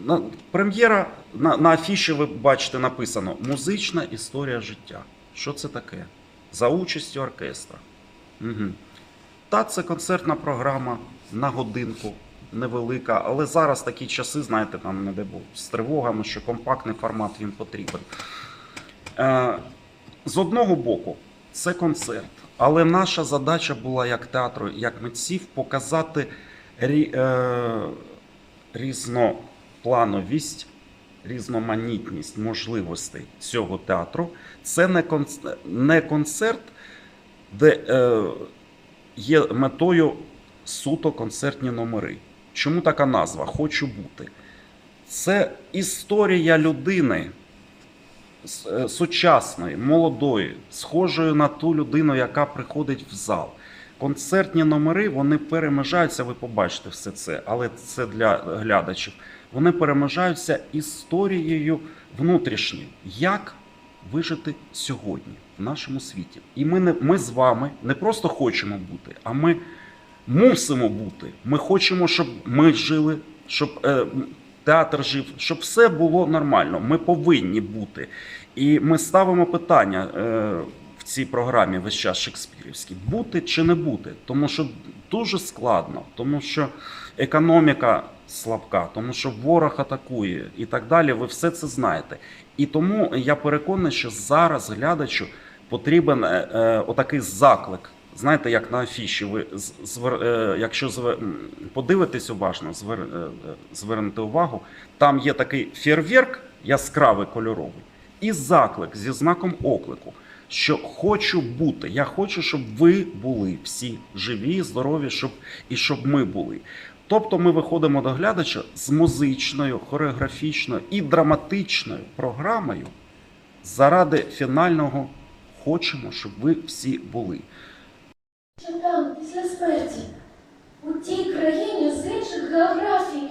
на, прем'єра на, на афіші ви бачите написано Музична історія життя. Що це таке? За участю оркестра. Угу. Та це концертна програма на годинку, невелика, але зараз такі часи, знаєте, там не де був з тривогами, що компактний формат він потрібен. Е, з одного боку, це концерт, але наша задача була як театру, як митців, показати рі, е, різноплановість, різноманітність можливостей цього театру. Це не, конц- не концерт, де е, є метою суто концертні номери. Чому така назва? Хочу бути. Це історія людини е, сучасної, молодої, схожої на ту людину, яка приходить в зал. Концертні номери вони перемежаються, ви побачите все це, але це для глядачів. Вони перемежаються історією внутрішньою. Як вижити сьогодні в нашому світі? І ми, не, ми з вами не просто хочемо бути, а ми мусимо бути. Ми хочемо, щоб ми жили, щоб е, театр жив, щоб все було нормально. Ми повинні бути. І ми ставимо питання е, в цій програмі весь час Шекспірівській: бути чи не бути. Тому що дуже складно, тому що економіка слабка, тому що ворог атакує і так далі. Ви все це знаєте. І тому я переконаний, що зараз глядачу потрібен е, е, отакий заклик. Знаєте, як на афіші, ви звер- е, якщо зве- м, подивитесь уважно, звер, звернете увагу, там є такий фєрверк яскравий кольоровий, і заклик зі знаком оклику, що хочу бути. Я хочу, щоб ви були всі живі, здорові, щоб і щоб ми були. Тобто ми виходимо до глядача з музичною, хореографічною і драматичною програмою заради фінального хочемо, щоб ви всі були. Що там, після смерті, у тій країні з інших географій,